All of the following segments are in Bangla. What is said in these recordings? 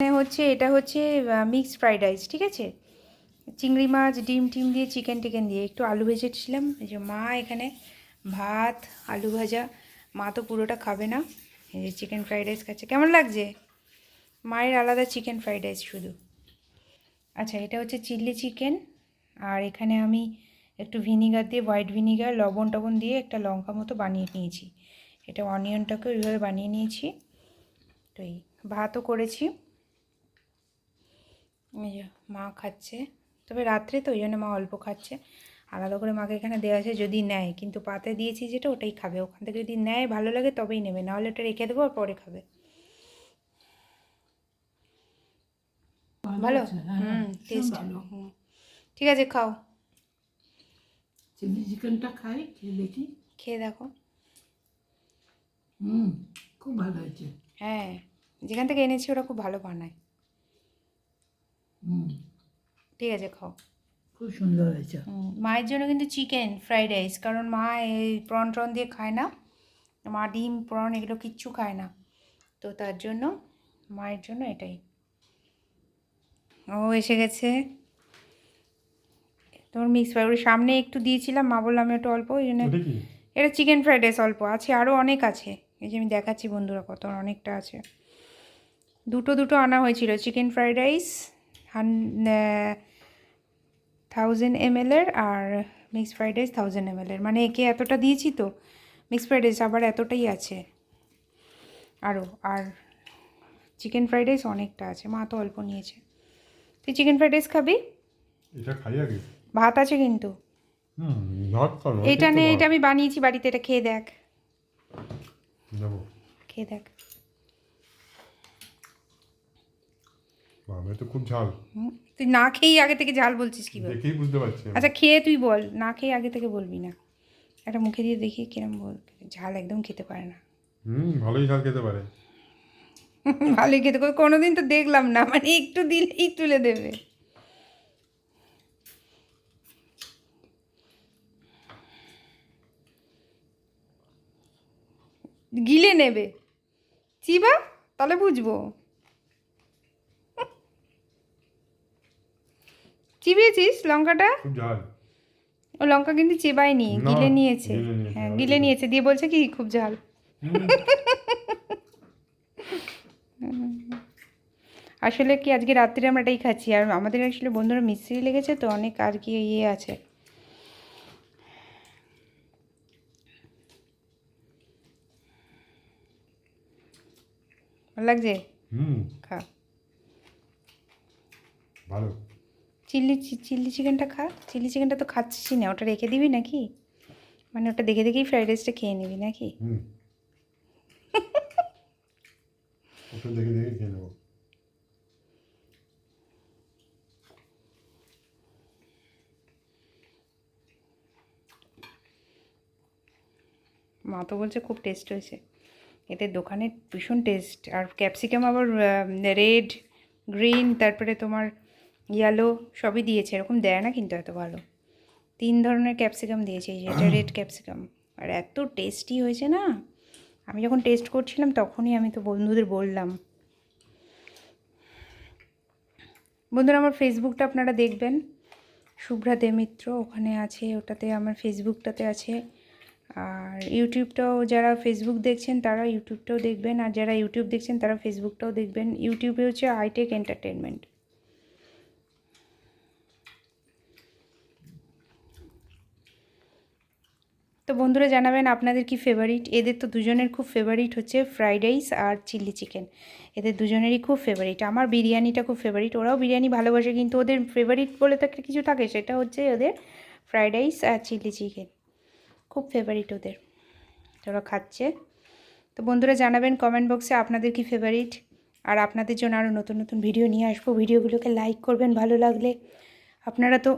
এখানে হচ্ছে, এটা হচ্ছে মিক্সড ফ্রাইড রাইস ঠিক আছে? চিংড়ি মাছ, ডিম টিম দিয়ে চিকেন টিকেন দিয়ে। একটু আলু ভেজেছিলাম। এই যে মা এখানে ভাত, আলু ভাজা। মা তো পুরোটা খাবে না। এই যে চিকেন ফ্রাইড রাইস খাচ্ছে। কেমন লাগছে? মায়ের আলাদা চিকেন ফ্রাইড রাইস শুধু। আচ্ছা এটা হচ্ছে চিলি চিকেন আর এখানে আমি একটু ভিনিগার দিয়ে হোয়াইট ভিনিগার লবণ টবণ দিয়ে একটা লঙ্কা মতো বানিয়ে নিয়েছি। এটা অনিয়নটাকে ওইভাবে বানিয়ে নিয়েছি। তো এই ভাতও করেছি। মা খাচ্ছে। তবে রাত্রে তো ওই জন্য মা অল্প খাচ্ছে। আলাদা করে মাকে এখানে দেওয়া আছে যদি নেয়। কিন্তু পাতে দিয়েছি যেটা ওটাই খাবে। ওখান থেকে যদি নেয় ভালো লাগে তবেই নেবে। নাহলে ওটা রেখে দেবো আর পরে খাবে। ভালো? হ্যাঁ, হুম টেস্ট হুম। ঠিক আছে খাও। চিলি চিকেনটা খাই খেয়ে দেখি। খেয়ে দেখো। হুম খুব ভালো হয়েছে। হ্যাঁ যেখান থেকে এনেছি ওরা খুব ভালো বানায়। হুম। ঠিক আছে খাও। খুব সুন্দর হয়েছে। হুম, মায়ের জন্য কিন্তু চিকেন ফ্রাইড রাইস কারণ মা এই প্রন টন দিয়ে খায় না। মা ডিম প্রন এগুলো কিচ্ছু খায় না। তো তার জন্য মায়ের জন্য এটাই। ও এসে গেছে। তোমার মিক্স ফ্রাই ফ্রাইড সামনে একটু দিয়েছিলাম মা বললাম একটু অল্প ওই জন্য এটা এটা চিকেন ফ্রাইড রাইস অল্প আছে আরও অনেক আছে। এই যে আমি দেখাচ্ছি বন্ধুরা কত অনেকটা আছে। দুটো দুটো আনা হয়েছিল chicken fried rice one thousand এমএলের আর মিক্স ফ্রাইড রাইস থাউজেন্ড এমএলের মানে একে এতটা দিয়েছি তো মিক্স ফ্রাইড রাইস আবার এতটাই আছে। আরও আর চিকেন ফ্রাইড রাইস অনেকটা আছে মা তো অল্প নিয়েছে। তুই চিকেন ফ্রাইড রাইস খাবি? ভাত আছে কিন্তু। এটা নে এটা আমি বানিয়েছি বাড়িতে এটা খেয়ে দেখ। খেয়ে দেখ। বাবা তো খুব ঝাল। তুই না খেয়েই আগে থেকে ঝাল বলছিস কি বল দেখেই বুঝতে পারছি আচ্ছা খেয়ে তুই বল। না খেয়ে আগে থেকে বলবি না। একটা মুখে দিয়ে দেখি কিরম বল। ঝাল একদম খেতে পারে না। হুম ভালোই ঝাল খেতে পারে। ভালোই খেতে কোনোদিন তো দেখলাম না। মানে একটু দিলেই তুলে দেবে। গিলে নেবে। চিবা তাহলে বুঝব। চিবিয়েছিস লঙ্কাটা? ও লঙ্কা কিন্তু চেবায়নি গিলে নিয়েছে। হ্যাঁ গিলে নিয়েছে দিয়ে বলছে কি খুব ঝাল। আসলে কি আজকে রাত্রে আমরা এটাই খাচ্ছি আর আমাদের আসলে বন্ধুরা মিস্ত্রি লেগেছে তো অনেক আর কি ইয়ে আছে। ভালো লাগছে? হুম। খা। ভালো। চিলি চিলি চিকেনটা খা চিলি চিকেনটা তো খাচ্ছিস না ওটা রেখে দিবি নাকি? মানে ওটা দেখে দেখেই ফ্রাইড রাইসটা খেয়ে নিবি নাকি? ওটা দেখে দেখে খেয়ে নেব। মা তো বলছে খুব টেস্ট হয়েছে। এদের দোকানের ভীষণ টেস্ট আর ক্যাপসিকাম আবার রেড গ্রিন তারপরে তোমার ইয়েলো সবই দিয়েছে, এরকম দেয় না কিন্তু এত ভালো। তিন ধরনের ক্যাপসিকাম দিয়েছে, এই যে এটা রেড ক্যাপসিকাম আর এত টেস্টি হয়েছে না? আমি যখন টেস্ট করছিলাম তখনই আমি তো বন্ধুদের বললাম। বন্ধুরা, আমার ফেসবুকটা আপনারা দেখবেন। শুভ্রা দে মিত্র ওখানে আছে, ওটাতে আমার ফেসবুকটাতে আছে। আর ইউটিউবটাও যারা ফেসবুক দেখছেন তারা ইউটিউবটাও দেখবেন, আর যারা ইউটিউব দেখছেন তারা ফেসবুকটাও দেখবেন। ইউটিউবে হচ্ছে আইটেক এন্টারটেনমেন্ট তো বন্ধুরা জানাবেন আপনাদের কি ফেভারিট এদের তো দুজনের খুব ফেভারিট হচ্ছে ফ্রাইড রাইস আর চিলি চিকেন এদের দুজনেরই খুব ফেভারিট আমার বিরিয়ানিটা খুব ফেভারিট ওরাও বিরিয়ানি ভালোবাসে, কিন্তু ওদের ফেভারিট বলে তো একটা কিছু থাকে, সেটা হচ্ছে ওদের ফ্রাইড রাইস আর চিলি চিকেন খুব ফেভারিট ওদের। ওরা খাচ্ছে। তো বন্ধুরা জানাবেন কমেন্ট বক্সে আপনাদের কি ফেভারিট আর আপনাদের জন্য আরও নতুন নতুন ভিডিও নিয়ে আসব। ভিডিওগুলোকে লাইক করবেন ভালো লাগলে। আপনারা তো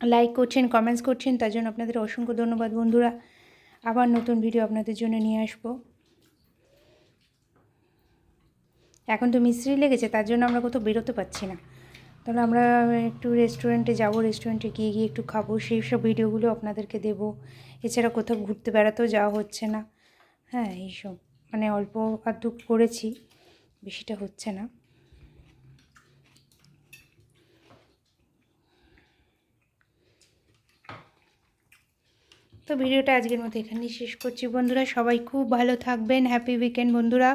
লাইক করছেন কমেন্টস করছেন, তার জন্য আপনাদের অসংখ্য ধন্যবাদ বন্ধুরা। আবার নতুন ভিডিও আপনাদের জন্য নিয়ে আসব। এখন তো মিস্ত্রি লেগেছে, তার জন্য আমরা কোথাও বেরোতে পারছি না। তাহলে আমরা একটু রেস্টুরেন্টে যাব রেস্টুরেন্টে গিয়ে গিয়ে একটু খাব, সেই সব ভিডিওগুলো আপনাদেরকে দেব। এছাড়া কোথাও ঘুরতে বেড়াতেও যাওয়া হচ্ছে না। হ্যাঁ এইসব। মানে অল্প আধটু করেছি, বেশিটা হচ্ছে না। ভিডিওটা আজকের মতো এখানেই শেষ করছি। বন্ধুরা, সবাই খুব ভালো থাকবেন। হ্যাপি উইকেন্ড বন্ধুরা।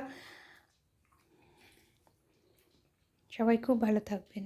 সবাই খুব ভালো থাকবেন।